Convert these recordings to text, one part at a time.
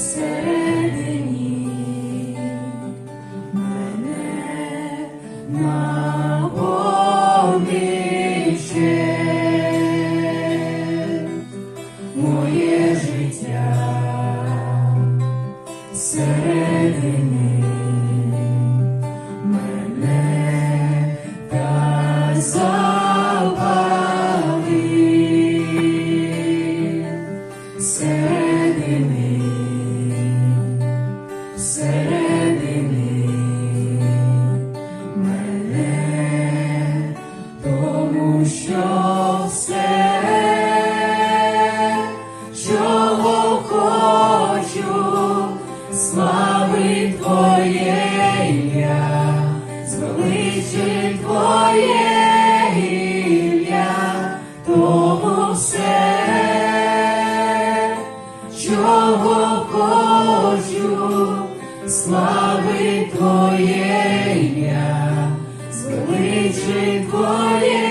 say середини мене, тому що все, чого слави Твоє ім'я, Твоє ім'я, все. чого хочу. Славы твое, ім'я, твое.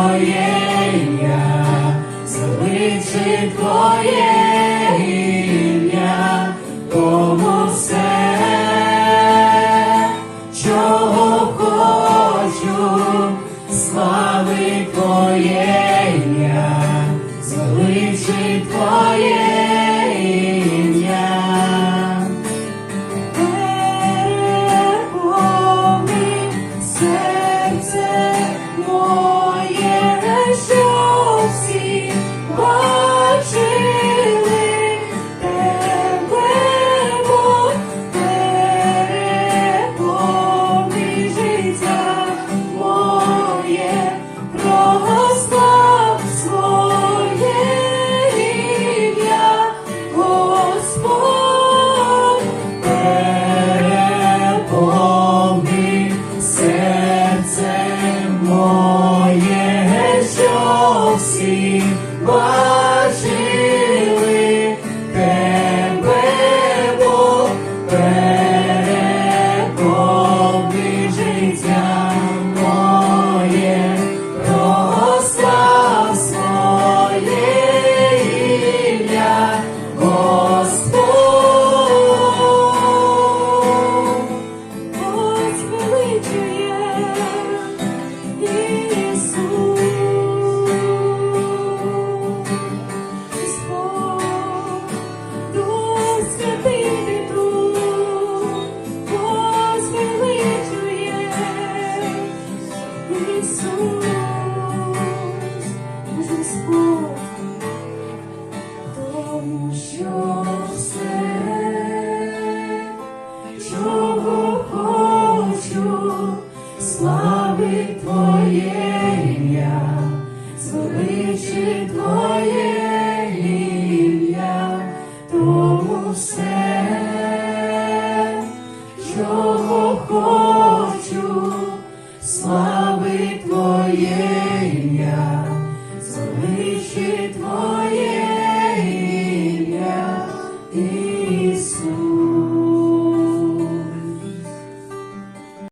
Твоє ім'я, заличить Твоє ім'я, тому все, чого хочу, слави Твоє. Твоє ім'я, звеличи Твоє ім'я, все, чого хочу. слава.